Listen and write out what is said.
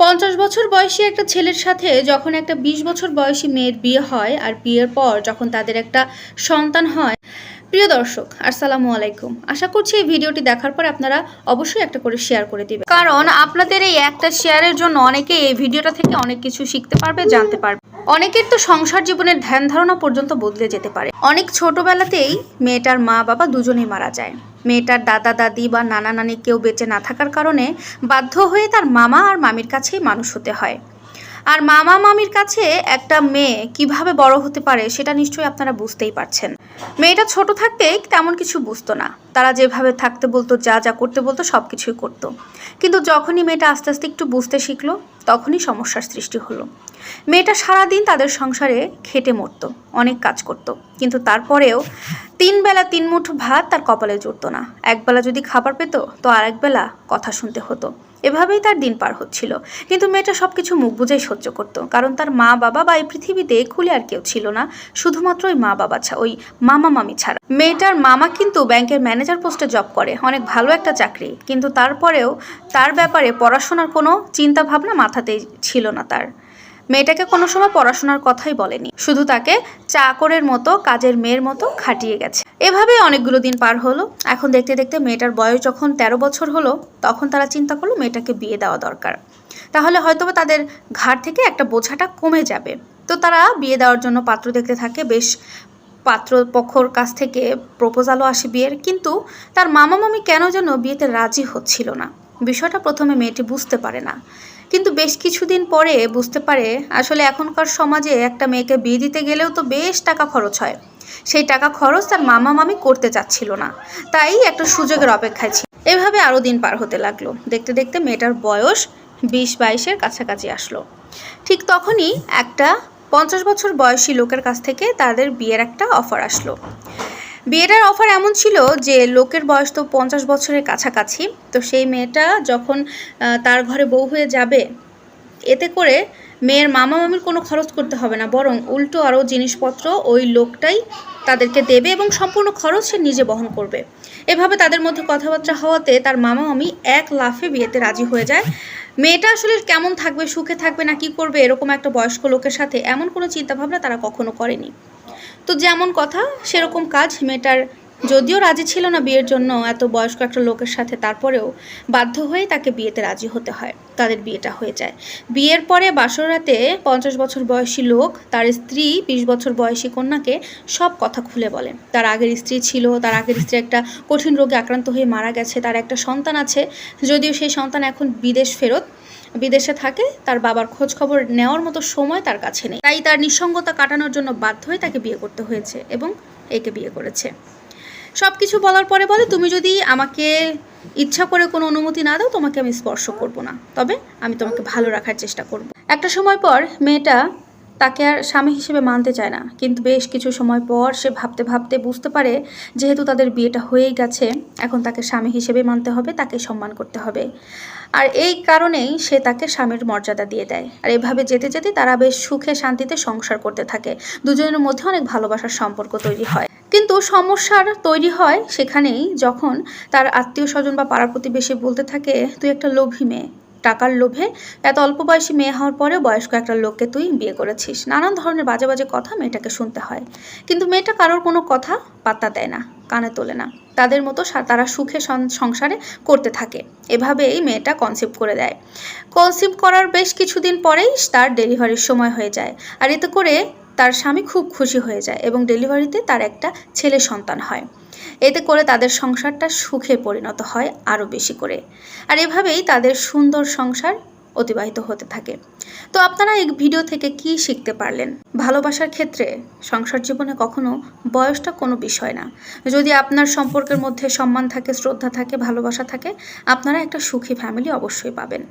পঞ্চাশ বছর বয়সী একটা ছেলের সাথে যখন একটা বিশ বছর বয়সী মেয়ের বিয়ে হয় আর বিয়ের পর যখন তাদের একটা সন্তান হয়। প্রিয় দর্শক, আসসালামু আলাইকুম। আশা করছি এই ভিডিওটি দেখার পর আপনারা অবশ্যই একটা করে শেয়ার করে দিবেন। কারণ আপনাদের এই একটা শেয়ারের জন্য অনেকে এই ভিডিওটা থেকে অনেক কিছু শিখতে পারবে, জানতে পারবে। অনেকের তো সংসার জীবনের ধ্যান ধারণা পর্যন্ত বদলে যেতে পারে। অনেক ছোটবেলাতেই মেয়েটার মা বাবা দুজনেই মারা যায়। মেয়েটার দাদা, দাদি বা নানা নানি কেউ বেঁচে না থাকার কারণে বাধ্য হয়ে তার মামা আর মামির কাছেই মানুষ হতে হয়। আর মামা, মামির কাছে একটা মেয়ে কীভাবে বড় হতে পারে সেটা নিশ্চয়ই আপনারা বুঝতেই পারছেন। মেয়েটা ছোট থাকতে তেমন কিছু বুঝতো না। তারা যেভাবে থাকতে বলতো, যা যা করতে বলতো সব কিছুই করতো। কিন্তু যখনই মেয়েটা আস্তে আস্তে একটু বুঝতে শিখলো, তখনই সমস্যার সৃষ্টি হলো। মেয়েটা সারাদিন তাদের সংসারে খেটে মরতো, অনেক কাজ করত। কিন্তু তারপরেও তিন বেলা তিন মুঠো ভাত তার কপালে জুটতো না। একবেলা যদি খাবার পেত, তো আর আরেকবেলা কথা শুনতে হতো। এভাবেই তার দিন পার হচ্ছিল। কিন্তু মেয়েটা সব কিছু মুখ বুঝেই সহ্য করতো। কারণ তার মা বাবা বা এই পৃথিবীতে খুলে আর কেউ ছিল না। শুধুমাত্র ওই মা বাবা ছা ওই মামা মামি ছাড়া। মেয়েটার মামা কিন্তু ব্যাংকের ম্যানেজার পোস্টে জব করে। অনেক ভালো একটা চাকরি। কিন্তু তারপরেও তার ব্যাপারে পড়াশোনার কোনো চিন্তা ভাবনা মাথাতেই ছিল না তার। মেয়েটাকে কোনো সময় পড়াশোনার কথাই বলেনি। শুধু তাকে চাকরের মতো, কাজের মেয়ের মতো খাটিয়ে গেছে। এভাবে অনেকগুলো দিন পার হলো। এখন দেখতে দেখতে মেয়েটার বয়স যখন তেরো বছর হলো, তখন তারা চিন্তা করল মেয়েটাকে বিয়ে দেওয়া দরকার। তাহলে হয়তোবা তাদের ঘাট থেকে একটা বোঝাটা কমে যাবে। তো তারা বিয়ে দেওয়ার জন্য পাত্র দেখতে থাকে। বেশ পাত্রপক্ষর কাছ থেকে প্রপোজালও আসে বিয়ের। কিন্তু তার মামা মামি কেন যেন বিয়েতে রাজি হচ্ছিল না? বিষয়টা প্রথমে মেয়েটি বুঝতে পারে না। কিন্তু বেশ কিছুদিন পরে বুঝতে পারে আসলে এখনকার সমাজে একটা মেয়েকে বিয়ে দিতে গেলেও তো বেশ টাকা খরচ হয়। সেই টাকা খরচ তার মামা মামি করতে চাচ্ছিল না। তাই একটা সুযোগের অপেক্ষায় ছিল। এভাবে আরও দিন পার হতে লাগল। দেখতে দেখতে মেয়েটার বয়স বিশ বাইশের কাছাকাছি আসলো। ঠিক তখনই একটা পঞ্চাশ বছর বয়সী লোকের কাছ থেকে তাদের বিয়ের একটা অফার আসলো। বিয়েটার অফার এমন ছিল যে লোকের বয়স তো পঞ্চাশ বছরের কাছাকাছি। তো সেই মেয়েটা যখন তার ঘরে বউ হয়ে যাবে, এতে করে মেয়ের মামা মামির কোনো খরচ করতে হবে না, বরং উল্টো আরও জিনিসপত্র ওই লোকটাই তাদেরকে দেবে এবং সম্পূর্ণ খরচ সে নিজে বহন করবে। এভাবে তাদের মধ্যে কথাবার্তা হওয়াতে তার মামা মামি এক লাফে বিয়েতে রাজি হয়ে যায়। মেয়েটা আসলে কেমন থাকবে, সুখে থাকবে না, কি করবে, এরকম একটা বয়স্ক লোকের সাথে এমন কোনো চিন্তাভাবনা তারা কখনো করেনি। তো যেমন কথা, সেরকম কাজ মেয়েটার যদিও রাজি ছিল না বিয়ের জন্য, এত বয়স্ক একটা লোকের সাথে তারপরেও বাধ্য হয়ে তাকে বিয়েতে রাজি হতে হয়, তাদের বিয়েটা হয়ে যায়। বিয়ের পরে বাসরাতে পঞ্চাশ বছর বয়সী লোক, তার স্ত্রী, বিশ বছর বয়সী কন্যাকে সব কথা খুলে বলে। তার আগের স্ত্রী ছিল, তার আগের স্ত্রী একটা কঠিন রোগে আক্রান্ত হয়ে মারা গেছে, তার একটা সন্তান আছে, যদিও সেই সন্তান এখন বিদেশ ফেরত বিদেশে থাকে, তার বাবার খোঁজ খবর নেওয়ার মতো সময় তার কাছে নেই। তাই তার নিঃসঙ্গতা কাটানোর জন্য বাধ্য হয়ে তাকে বিয়ে করতে হয়েছে এবং একে বিয়ে করেছে। সব কিছু বলার পরে বলে, তুমি যদি আমাকে ইচ্ছা করে কোনো অনুমতি না দাও, তোমাকে আমি স্পর্শ করব না। তবে আমি তোমাকে ভালো রাখার চেষ্টা করব। একটা সময় পর মেয়েটা তাকে আর স্বামী হিসেবে মানতে চায় না। কিন্তু বেশ কিছু সময় পর সে ভাবতে ভাবতে বুঝতে পারে, যেহেতু তাদের বিয়েটা হয়েই গেছে, এখন তাকে স্বামী হিসেবে মানতে হবে, তাকে সম্মান করতে হবে। আর এই কারণেই সে তাকে স্বামীর মর্যাদা দিয়ে দেয়। আর এভাবে যেতে যেতে তারা বেশ সুখে শান্তিতে সংসার করতে থাকে। দুজনের মধ্যে অনেক ভালোবাসার সম্পর্ক তৈরি হয়। কিন্তু সমস্যার তৈরি হয় সেখানেই যখন তার আত্মীয় স্বজন বা পাড়া প্রতিবেশী বলতে থাকে, তুই একটা লোভী মেয়ে। টাকার লোভে। এত অল্প বয়সী মেয়ে হওয়ার পরেও বয়স্ক একটা লোককে তুই বিয়ে করেছিস। নানান ধরনের বাজে বাজে কথা মেয়েটাকে শুনতে হয়। কিন্তু মেয়েটা কারোর কোনো কথা পাত্তা দেয় না, কানে তোলে না। তাদের মতো তারা সুখে সংসারে করতে থাকে। এভাবেই মেয়েটা কনসেপ্ট করে দেয়। কনসেপ্ট করার বেশ কিছুদিন পরেই তার ডেলিভারির সময় হয়ে যায়। আর এতে করে তার স্বামী খুব খুশি হয়ে যায় এবং ডেলিভারিতে তার একটা ছেলে সন্তান হয়। এতে করে তাদের সংসারটা সুখে পরিণত হয় আরও বেশি করে। আর এভাবেই তাদের সুন্দর সংসার অতিবাহিত হতে থাকে। তো আপনারা এই ভিডিও থেকে কি শিখতে পারলেন? ভালোবাসার ক্ষেত্রে সংসার জীবনে কখনো বয়সটা কোনো বিষয় না। যদি আপনার সম্পর্কের মধ্যে সম্মান থাকে, শ্রদ্ধা থাকে, ভালোবাসা থাকে, আপনারা একটা সুখী ফ্যামিলি অবশ্যই পাবেন।